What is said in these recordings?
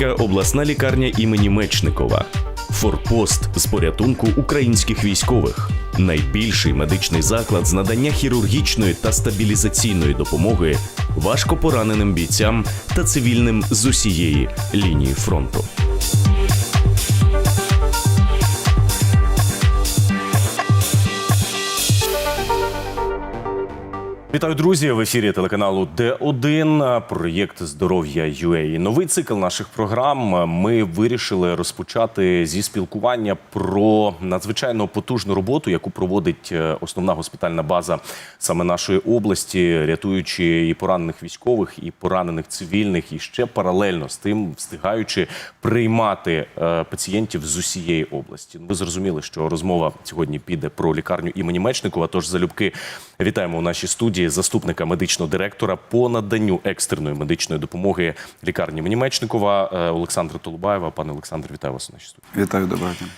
Дніпропетровська обласна лікарня імені Мечникова. Форпост з порятунку українських військових. Найбільший медичний заклад з надання хірургічної та стабілізаційної допомоги важко пораненим бійцям та цивільним з усієї лінії фронту. Вітаю, друзі! В ефірі телеканалу Д1, проєкт здоров'я UA. Новий цикл наших програм. Ми вирішили розпочати зі спілкування про надзвичайно потужну роботу, яку проводить е, основна госпітальна база саме нашої області, рятуючи і поранених військових, і поранених цивільних, і ще паралельно з тим встигаючи приймати е, пацієнтів з усієї області. Ви зрозуміли, що розмова сьогодні піде про лікарню імені Мечникова. Тож залюбки вітаємо у нашій студії заступника медичного директора по наданню екстреної медичної допомоги лікарні імені Мечникова е, Олександра Толубаєва. Пане Олександр, вітаю вас студії. Вітаю доброго дня.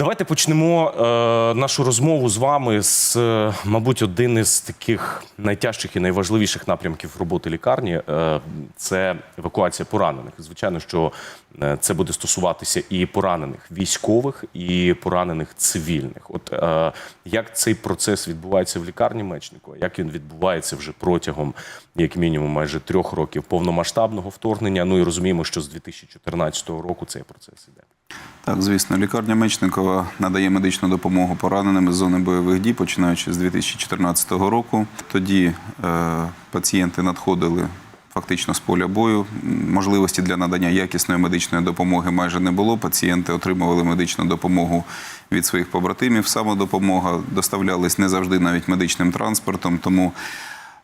Давайте почнемо е, нашу розмову з вами з, е, мабуть, один із таких найтяжчих і найважливіших напрямків роботи лікарні е, це евакуація поранених. Звичайно, що е, це буде стосуватися і поранених військових, і поранених цивільних. От е, як цей процес відбувається в лікарні Мечникова, як він відбувається вже протягом, як мінімум, майже трьох років повномасштабного вторгнення. Ну і розуміємо, що з 2014 року цей процес іде. Так, звісно, лікарня Мечникова надає медичну допомогу пораненим з зони бойових дій, починаючи з 2014 року. Тоді е, пацієнти надходили фактично з поля бою. Можливості для надання якісної медичної допомоги майже не було. Пацієнти отримували медичну допомогу від своїх побратимів. Самодопомога доставлялась не завжди навіть медичним транспортом, тому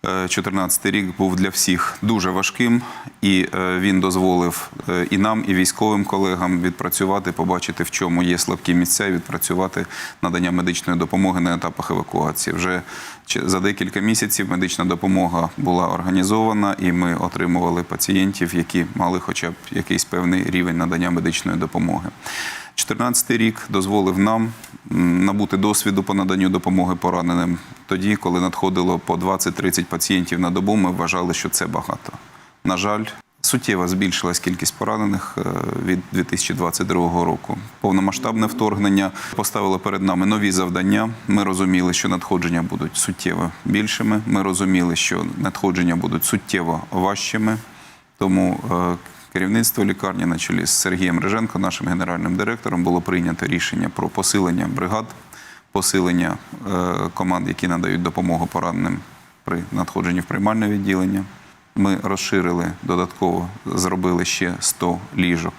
2014 рік був для всіх дуже важким, і е, він дозволив е, і нам, і військовим колегам відпрацювати, побачити, в чому є слабкі місця, і відпрацювати надання медичної допомоги на етапах евакуації. Вже за декілька місяців медична допомога була організована, і ми отримували пацієнтів, які мали хоча б якийсь певний рівень надання медичної допомоги. 2014 рік дозволив нам набути досвіду по наданню допомоги пораненим. Тоді, коли надходило по 20-30 пацієнтів на добу, ми вважали, що це багато. На жаль, суттєво збільшилась кількість поранених е, від 2022 року. Повномасштабне вторгнення поставило перед нами нові завдання. Ми розуміли, що надходження будуть суттєво більшими. Ми розуміли, що надходження будуть суттєво важчими. Тому е, керівництво лікарні на чолі з Сергієм Риженко, нашим генеральним директором, було прийнято рішення про посилення бригад, посилення е, команд, які надають допомогу пораненим при надходженні в приймальне відділення. Ми розширили додатково, зробили ще 100 ліжок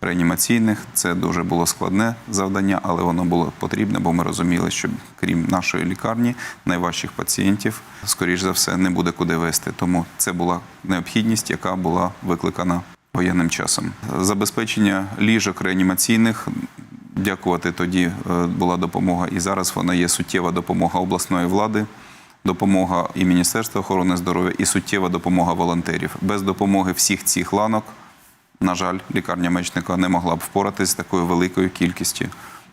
реанімаційних. Це дуже було складне завдання, але воно було потрібне, бо ми розуміли, що крім нашої лікарні, найважчих пацієнтів, скоріш за все, не буде куди вести. Тому це була необхідність, яка була викликана воєнним часом. Забезпечення ліжок реанімаційних. Дякувати тоді е, була допомога, і зараз вона є суттєва допомога обласної влади, допомога і Міністерства охорони здоров'я, і суттєва допомога волонтерів. Без допомоги всіх цих ланок, на жаль, лікарня Мечника не могла б впоратися з такою великою кількістю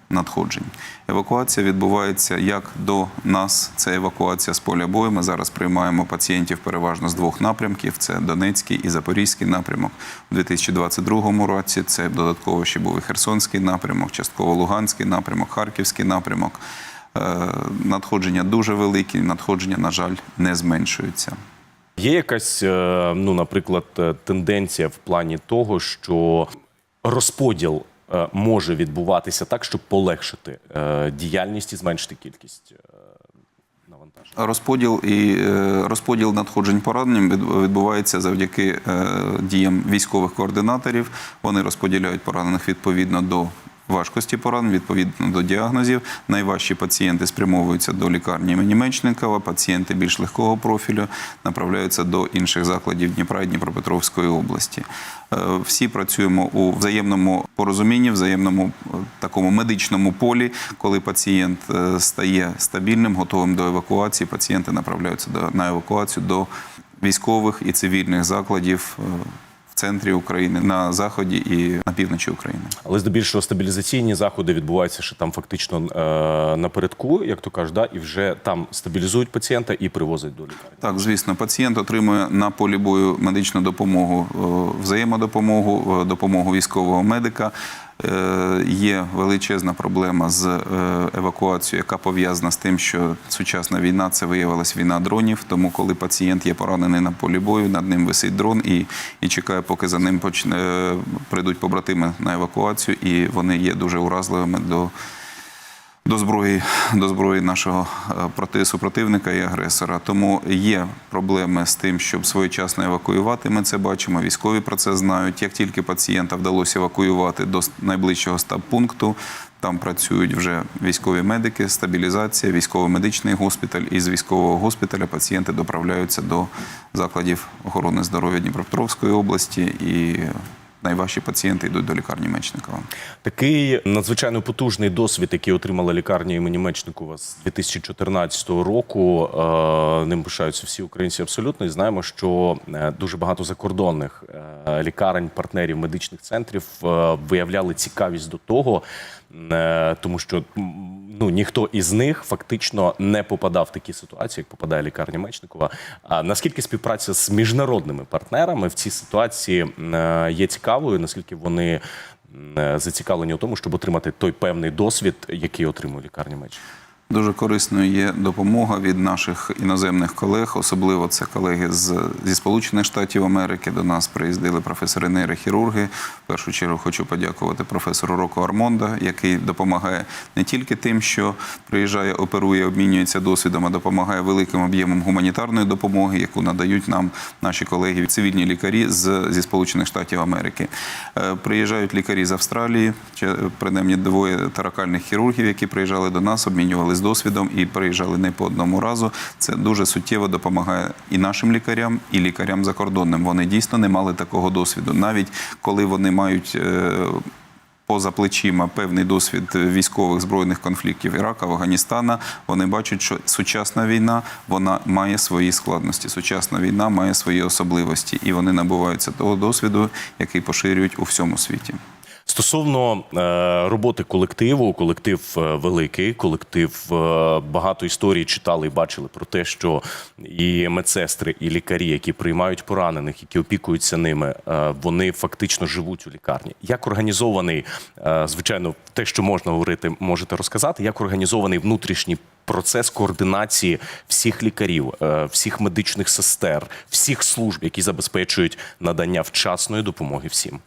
надходжень. Евакуація відбувається як до нас. Це евакуація з поля бою. Ми зараз приймаємо пацієнтів переважно з двох напрямків: це Донецький і Запорізький напрямок. У 2022 році це додатково ще був і Херсонський напрямок, частково Луганський напрямок, Харківський напрямок. Е, Надходження дуже великі, надходження, на жаль, не зменшуються. Є якась, е, ну, наприклад, е, тенденція в плані того, що розподіл може відбуватися так, щоб полегшити е, діяльність і зменшити кількість е, навантажень? Розподіл і е, розподіл надходжень пораненням від- відбувається завдяки е, діям військових координаторів. Вони розподіляють поранених відповідно до важкості поранень, відповідно до діагнозів. Найважчі пацієнти спрямовуються до лікарні імені Мечникова, пацієнти більш легкого профілю направляються до інших закладів Дніпра і Дніпропетровської області. Е, Всі працюємо у взаємному порозумінні, взаємному е, такому медичному полі. Коли пацієнт е, стає стабільним, готовим до евакуації, пацієнти направляються на евакуацію до військових і цивільних закладів центрі України, на заході і на півночі України. Але здебільшого стабілізаційні заходи відбуваються ще там фактично е, напередку, як то кажуть, да, і вже там стабілізують пацієнта і привозять до лікарні. Так, звісно, пацієнт отримує на полі бою медичну допомогу, е, взаємодопомогу, е, допомогу військового медика. Е, Є величезна проблема з е, евакуацією, яка пов'язана з тим, що сучасна війна це виявилась війна дронів. Тому, коли пацієнт є поранений на полі бою, над ним висить дрон і, і чекає, поки за ним почне прийдуть побратими на евакуацію, і вони є дуже уразливими до до зброї, до зброї нашого е, проти супротивника і агресора. Тому є проблеми з тим, щоб своєчасно евакуювати. Ми це бачимо. Військові про це знають. Як тільки пацієнта вдалося евакуювати до найближчого стаб-пункту, там працюють вже військові медики, стабілізація, військово-медичний госпіталь. І з військового госпіталя пацієнти доправляються до закладів охорони здоров'я Дніпропетровської області і. Найважчі пацієнти йдуть до лікарні Мечникова. Такий надзвичайно потужний досвід, який отримала лікарня імені Мечникова з 2014 року. е, Ним пишаються всі українці абсолютно. І знаємо, що е, дуже багато закордонних е, лікарень, партнерів медичних центрів виявляли цікавість до того, тому що ну ніхто із них фактично не попадав в такі ситуації, як попадає лікарня Мечникова. А наскільки співпраця з міжнародними партнерами в цій ситуації е, є цікавою? Наскільки вони е, зацікавлені у тому, щоб отримати той певний досвід, який отримує лікарня Мечникова? Дуже корисною є допомога від наших іноземних колег, особливо це колеги з, зі Сполучених Штатів Америки. До нас приїздили професори нейрохірурги. В першу чергу хочу подякувати професору Роко Армонда, який допомагає не тільки тим, що приїжджає, оперує, обмінюється досвідом, а допомагає великим об'ємом гуманітарної допомоги, яку надають нам наші колеги, цивільні лікарі з, зі Сполучених Штатів Америки. Е, Приїжджають лікарі з Австралії, чи, принаймні двоє таракальних хірургів, які приїжджали до нас, обмінювалися досвідом і приїжджали не по одному разу. Це дуже суттєво допомагає і нашим лікарям, і лікарям закордонним. Вони дійсно не мали такого досвіду. Навіть коли вони мають. е, Поза плечима певний досвід військових збройних конфліктів Ірака, Афганістана. Вони бачать, що сучасна війна вона має свої складності. Сучасна війна має свої особливості, і вони набуваються того досвіду, який поширюють у всьому світі. Стосовно е, роботи колективу, колектив е, великий, колектив е, багато історій читали і бачили про те, що і медсестри, і лікарі, які приймають поранених, які опікуються ними, вони фактично живуть у лікарні. Як організований, звичайно, те, що можна говорити, можете розказати, як організований внутрішній процес координації всіх лікарів, всіх медичних сестер, всіх служб, які забезпечують надання вчасної допомоги всім.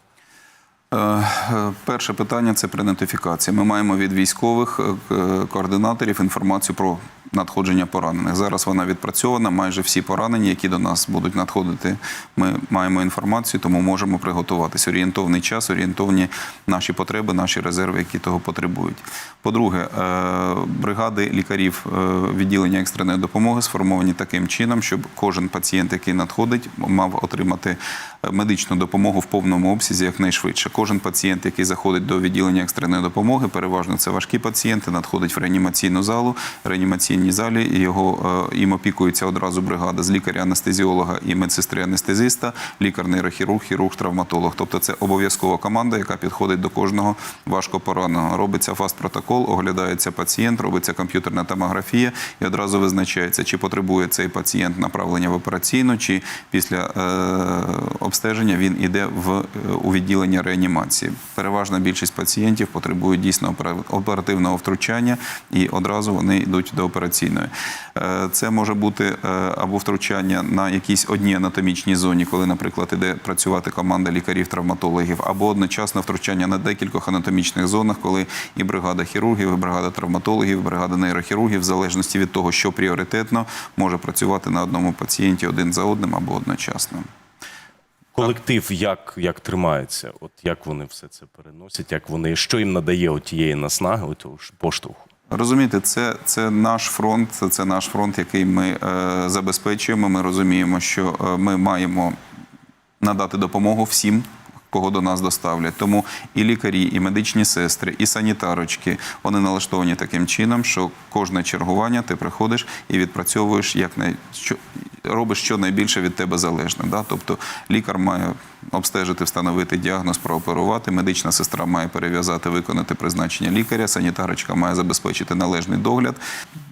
Е, е, Перше питання це пренотифікація. Ми маємо від військових е, координаторів інформацію про надходження поранених. Зараз вона відпрацьована. Майже всі поранені, які до нас будуть надходити, ми маємо інформацію, тому можемо приготуватись. Орієнтовний час, орієнтовні наші потреби, наші резерви, які того потребують. По-друге, бригади лікарів відділення екстреної допомоги сформовані таким чином, щоб кожен пацієнт, який надходить, мав отримати медичну допомогу в повному обсязі якнайшвидше. Кожен пацієнт, який заходить до відділення екстреної допомоги, переважно це важкі пацієнти, надходить в реанімаційну залу, в реанімаційній залі його е, їм опікується одразу бригада з лікаря-анестезіолога і медсестри-анестезиста, лікар-нейрохірург, хірург-травматолог. Тобто це обов'язкова команда, яка підходить до кожного важко пораненого. Робиться фаст-протокол, оглядається пацієнт, робиться комп'ютерна томографія і одразу визначається, чи потребує цей пацієнт направлення в операційну, чи після е, обстеження він іде в е, у відділення реанімації. Переважна більшість пацієнтів потребують дійсно опера- оперативного втручання, і одразу вони йдуть до операційної. Е, Це може бути е, або втручання на якійсь одній анатомічній зоні, коли, наприклад, іде працювати команда лікарів-травматологів, або одночасно втручання на декількох анатомічних зонах, коли і бригада хірургів, і бригада травматологів, і бригада нейрохірургів, в залежності від того, що пріоритетно, може працювати на одному пацієнті один за одним або одночасно. Колектив як, як тримається, от як вони все це переносять, як вони що їм надає тієї наснаги, от того ж поштовху. Розумієте, це, це наш фронт, це наш фронт, який ми е, забезпечуємо. Ми розуміємо, що е, ми маємо надати допомогу всім. Кого до нас доставлять, тому і лікарі, і медичні сестри, і санітарочки вони налаштовані таким чином, що кожне чергування ти приходиш і відпрацьовуєш як най... що... робиш щонайбільше від тебе залежне. Да? Тобто лікар має обстежити, встановити діагноз, прооперувати, медична сестра має перев'язати, виконати призначення лікаря, санітарочка має забезпечити належний догляд.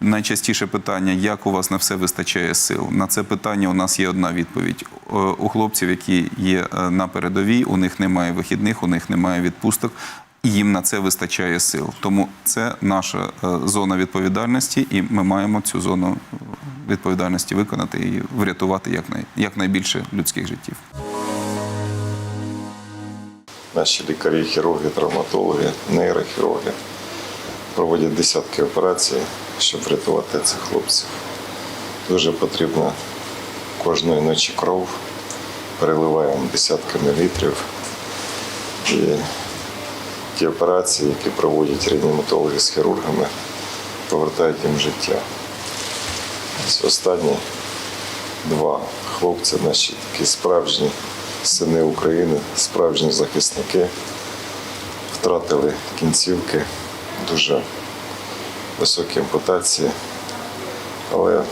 Найчастіше питання, як у вас на все вистачає сил? На це питання у нас є одна відповідь. У хлопців, які є е, на передовій, у них немає вихідних, у них немає відпусток. І їм на це вистачає сил. Тому це наша е, зона відповідальності, і ми маємо цю зону е, відповідальності виконати і врятувати якнайбільше людських життів. Наші лікарі, хірурги, травматологи, нейрохірурги проводять десятки операцій, щоб врятувати цих хлопців. Дуже потрібна кожної ночі кров, переливаємо десятками літрів. І ті операції, які проводять реаніматологи з хірургами, повертають їм життя. Ось останні два хлопці, наші такі справжні сини України, справжні захисники, втратили кінцівки, дуже високі ампутації, але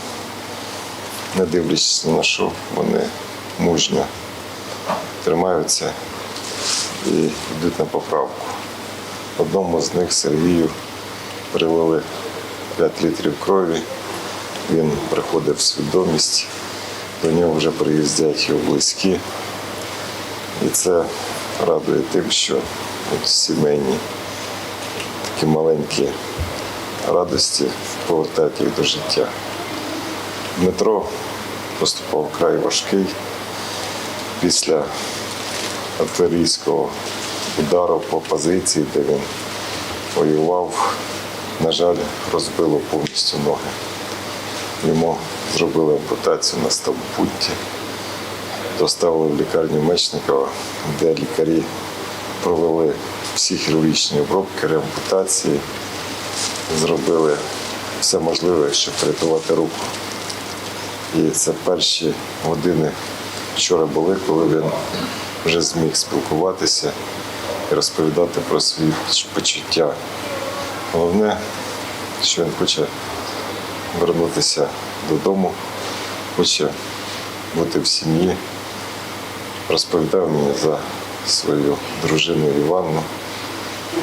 не дивлячись на що, вони мужньо тримаються і йдуть на поправку. Одному з них Сергію перелили 5 літрів крові. Він приходив в свідомість, до нього вже приїздять його близькі. І це радує тим, що от сімейні такі маленькі радості повертають їх до життя. Дмитро поступав край важкий після артилерійського удару по позиції, де він воював. На жаль, розбило повністю ноги. Йому зробили ампутацію на стовпутті. Доставили в лікарню Мечникова, де лікарі провели всі хірургічні обробки, реампутації, зробили все можливе, щоб врятувати руку. І це перші години вчора були, коли він вже зміг спілкуватися і розповідати про свої почуття. Головне, що він хоче вернутися додому, хоче бути в сім'ї. Розповідав мені за свою дружину Іванну,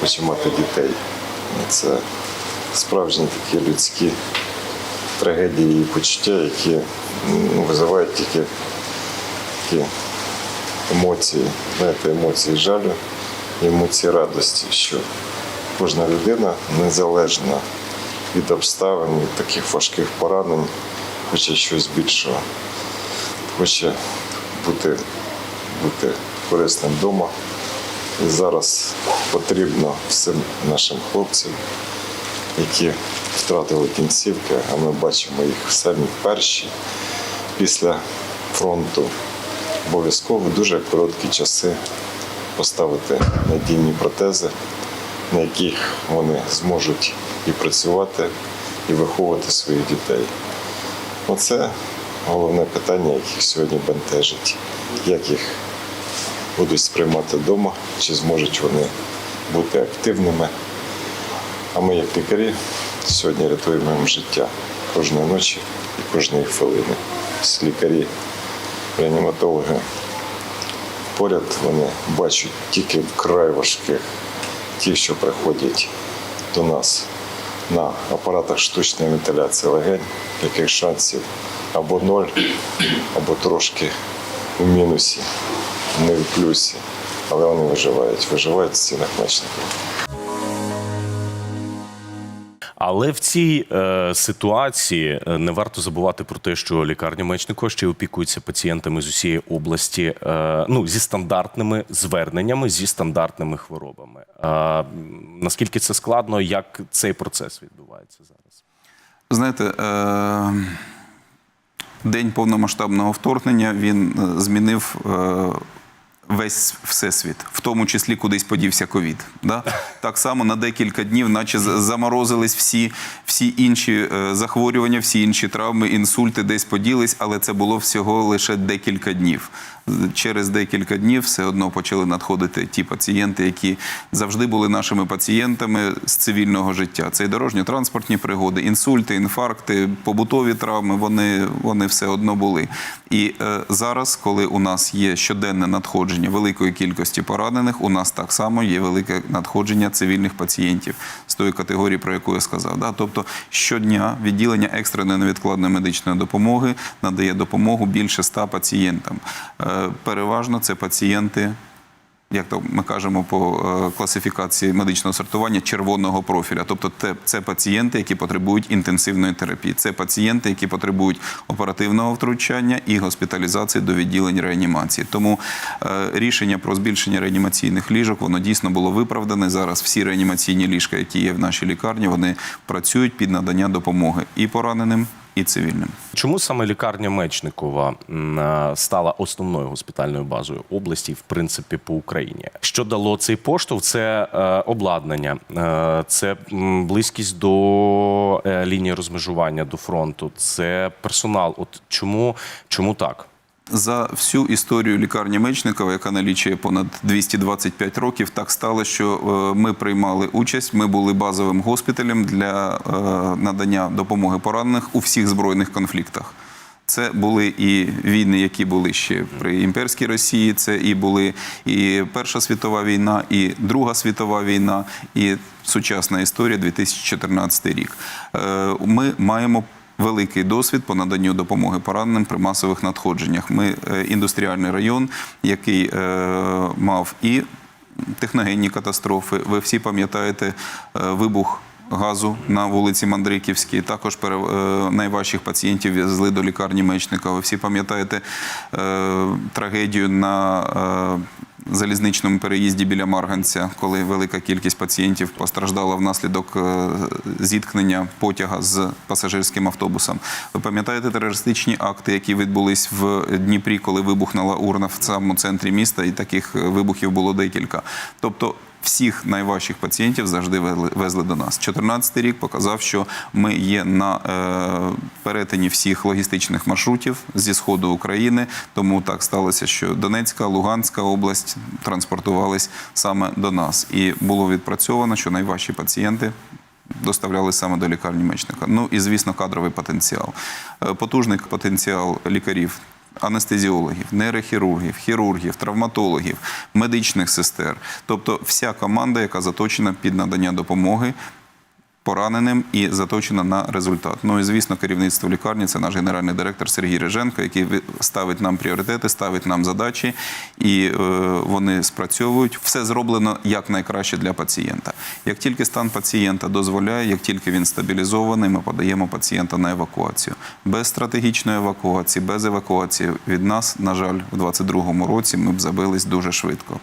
хоче мати дітей. Це справжні такі людські трагедії і почуття, які ну, визивають тільки такі емоції, знаєте, емоції жалю емоції радості, що кожна людина незалежна від обставин, від таких важких поранень, хоче щось більшого, хоче бути, бути корисним вдома. І зараз потрібно всім нашим хлопцям, які втратили кінцівки, а ми бачимо їх самі перші після фронту. Обов'язково дуже короткі часи поставити надійні протези, на яких вони зможуть і працювати, і виховувати своїх дітей. Оце головне питання, яке сьогодні бентежить. Як їх будуть сприймати вдома, чи зможуть вони бути активними. А ми, як лікарі, сьогодні рятуємо їм життя кожної ночі і кожної хвилини. Лікарі, реаніматологи поряд вони бачать тільки вкрай важких, ті, що приходять до нас на апаратах штучної вентиляції легень, яких шансів або ноль, або трошки у мінусі, не в плюсі. Але вони виживають, виживають в стінах мечників. Але в цій е, ситуації е, не варто забувати про те, що лікарня Мечникова ще й опікується пацієнтами з усієї області, е, ну зі стандартними зверненнями, зі стандартними хворобами. Е, наскільки це складно, як цей процес відбувається зараз? Знаєте, е- день повномасштабного вторгнення він е, змінив е- весь всесвіт, в тому числі кудись подівся ковід. Да? Так само на декілька днів, наче заморозились всі, всі інші е, захворювання, всі інші травми, інсульти десь поділись, але це було всього лише декілька днів. Через декілька днів все одно почали надходити ті пацієнти, які завжди були нашими пацієнтами з цивільного життя. Це і дорожньо-транспортні пригоди, інсульти, інфаркти, побутові травми. Вони, вони все одно були. І е, зараз, коли у нас є щоденне надходження великої кількості поранених, у нас так само є велике надходження цивільних пацієнтів з тої категорії, про яку я сказав. Тобто щодня відділення екстреної невідкладної медичної допомоги надає допомогу більше ста пацієнтам. Е, Переважно це пацієнти як то ми кажемо по е, класифікації медичного сортування червоного профіля. Тобто, це пацієнти, які потребують інтенсивної терапії. Це пацієнти, які потребують оперативного втручання і госпіталізації до відділень реанімації. Тому е, рішення про збільшення реанімаційних ліжок воно дійсно було виправдане. Зараз всі реанімаційні ліжка, які є в нашій лікарні, вони працюють під надання допомоги і пораненим, і цивільним. Чому саме лікарня Мечникова е, стала основною госпітальною базою області, в принципі, по Україні? Що дало цей поштовх? Це е, обладнання, е, це близькість до лінії розмежування до фронту, це персонал. От чому, чому так? За всю історію лікарні Мечникова, яка налічує понад 225 років, так стало, що е, ми приймали участь. Ми були базовим госпіталем для е, надання допомоги поранених у всіх збройних конфліктах. Це були і війни, які були ще при імперській Росії. Це і були і Перша світова війна, і Друга світова війна, і сучасна історія 2014 рік. Е, Ми маємо великий досвід по наданню допомоги пораненим при масових надходженнях. Ми е, індустріальний район, який е, мав і техногенні катастрофи. Ви всі пам'ятаєте е, вибух. Газу на вулиці Мандриківській також найважчих пацієнтів везли до лікарні Мечника. Ви всі пам'ятаєте трагедію на залізничному переїзді біля Марганця, коли велика кількість пацієнтів постраждала внаслідок е, зіткнення потяга з пасажирським автобусом. Ви пам'ятаєте терористичні акти, які відбулись в Дніпрі, коли вибухнула урна в самому центрі міста, і таких е, вибухів було декілька. Тобто всіх найважчих пацієнтів завжди везли, до нас. 2014 рік показав, що ми є на е, перетині всіх логістичних маршрутів зі сходу України. Тому так сталося, що Донецька, Луганська область транспортувались саме до нас, і було відпрацьовано, що найважчі пацієнти. Доставляли саме до лікарні мечника. Ну і звісно, кадровий потенціал. Е, Потужний потенціал лікарів, анестезіологів, нейрохірургів, хірургів, травматологів, медичних сестер. Тобто вся команда, яка заточена під надання допомоги пораненим і заточена на результат. Ну і звісно, керівництво лікарні це наш генеральний директор Сергій Реженко, який ставить нам пріоритети, ставить нам задачі, і е, вони спрацьовують. Все зроблено як найкраще для пацієнта. Як тільки стан пацієнта дозволяє, як тільки він стабілізований, ми подаємо пацієнта на евакуацію. Без стратегічної евакуації, без евакуації від нас, на жаль, у 2022 році ми б забились дуже швидко.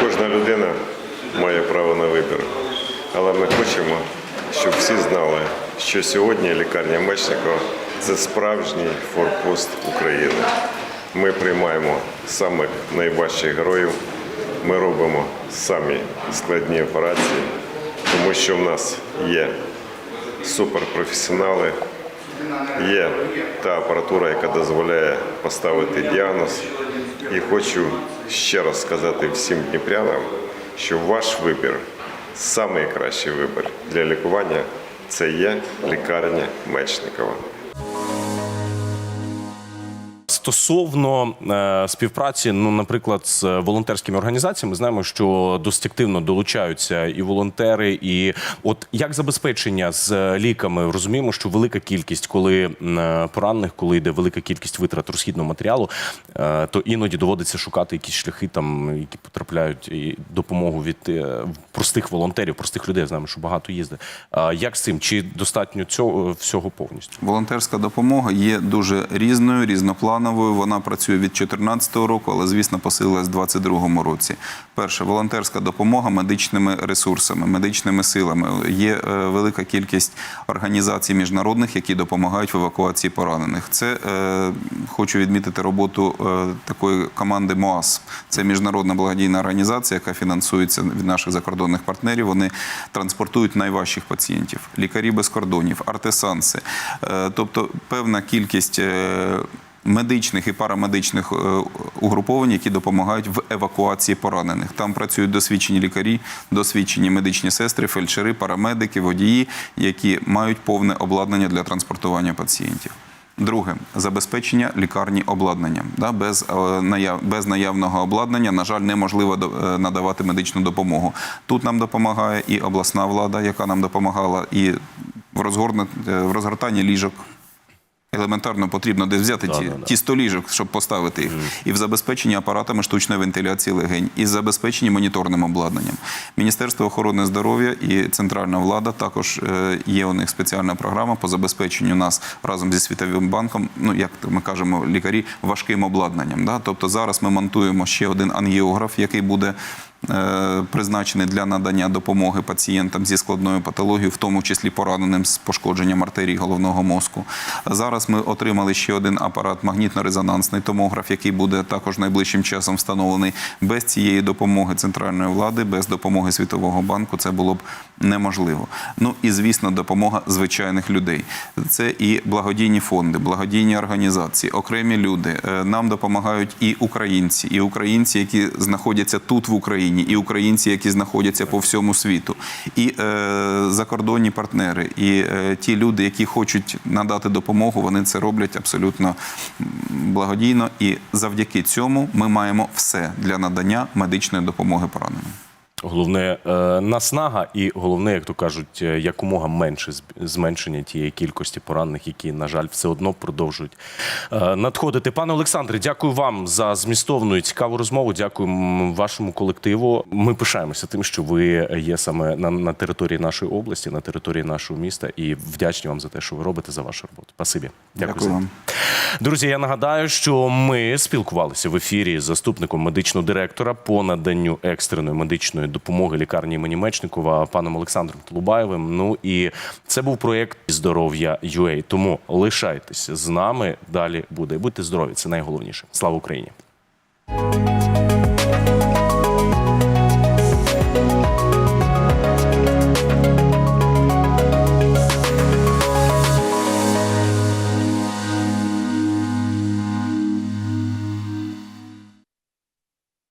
Кожна людина має право на вибір. Але ми хочемо, щоб всі знали, що сьогодні лікарня Мечникова це справжній форпост України. Ми приймаємо самих найважчих героїв. Ми робимо самі складні операції, тому що в нас є суперпрофесіонали, є та апаратура, яка дозволяє поставити діагноз. І хочу ще раз сказати всім дніпрянам, що ваш вибір, найкращий вибір для лікування, це є лікарня Мечникова. Стосовно е, співпраці, ну, наприклад, з волонтерськими організаціями, знаємо, що досить активно долучаються і волонтери, і от як забезпечення з ліками, розуміємо, що велика кількість, коли е, поранених, коли йде велика кількість витрат розхідного матеріалу, е, то іноді доводиться шукати якісь шляхи, там які потрапляють і допомогу від е, простих волонтерів, простих людей. Знаємо, що багато їздить. А як з цим? Чи достатньо цього всього повністю? Волонтерська допомога є дуже різною, різноплановою. Установою. Вона працює від 2014 року, але звісно посилилась у 2022 році. Перше волонтерська допомога медичними ресурсами, медичними силами. Є е, велика кількість організацій міжнародних, які допомагають в евакуації поранених. Це е, хочу відмітити роботу е, такої команди МОАС. Це міжнародна благодійна організація, яка фінансується від наших закордонних партнерів. Вони транспортують найважчих пацієнтів, лікарі без кордонів, артесанси. Тобто певна кількість. Медичних і парамедичних е, угруповань, які допомагають в евакуації поранених. Там працюють досвідчені лікарі, досвідчені медичні сестри, фельдшери, парамедики, водії, які мають повне обладнання для транспортування пацієнтів. Друге забезпечення лікарні обладнанням. Да, без, е, без наявного обладнання, на жаль, неможливо е, надавати медичну допомогу. Тут нам допомагає і обласна влада, яка нам допомагала, і в розгортанні ліжок. Елементарно потрібно десь взяти ті, Да-да-да. ті 100 ліжок, щоб поставити їх, і в забезпеченні апаратами штучної вентиляції легень, і в забезпеченні моніторним обладнанням. Міністерство охорони здоров'я і центральна влада також е, є у них спеціальна програма по забезпеченню нас разом зі світовим банком. Ну як ми кажемо, лікарі важким обладнанням. Да? Тобто зараз ми монтуємо ще один ангіограф, який буде. Е, Призначений для надання допомоги пацієнтам зі складною патологією, в тому числі пораненим з пошкодженням артерій головного мозку. Зараз ми отримали ще один апарат магнітно-резонансний томограф, який буде також найближчим часом встановлений. Без цієї допомоги центральної влади, без допомоги Світового банку, це було б неможливо. Ну і звісно, допомога звичайних людей. Це і благодійні фонди, благодійні організації, окремі люди. Е, Нам допомагають і українці, і українці, які знаходяться тут в Україні, і українці, які знаходяться по всьому світу, і е, закордонні партнери, і е, ті люди, які хочуть надати допомогу, вони це роблять абсолютно благодійно. І завдяки цьому ми маємо все для надання медичної допомоги пораненим. Головне е, наснага, і головне, як то кажуть, е, якомога менше зменшення тієї кількості поранених, які, на жаль, все одно продовжують е, надходити. Пане Олександре, дякую вам за змістовну і цікаву розмову. Дякую вашому колективу. Ми пишаємося тим, що ви є саме на, на території нашої області, на території нашого міста, і вдячні вам за те, що ви робите за вашу роботу. Спасибі. Дякую, Дякую вам. Друзі, я нагадаю, що ми спілкувалися в ефірі з заступником медичного директора по наданню екстреної медичної допомоги лікарні імені Мечникова паном Олександром Толубаєвим. Ну і це був проєкт здоров'я UA. Тому лишайтеся з нами. Далі буде. Будьте здорові, це найголовніше. Слава Україні!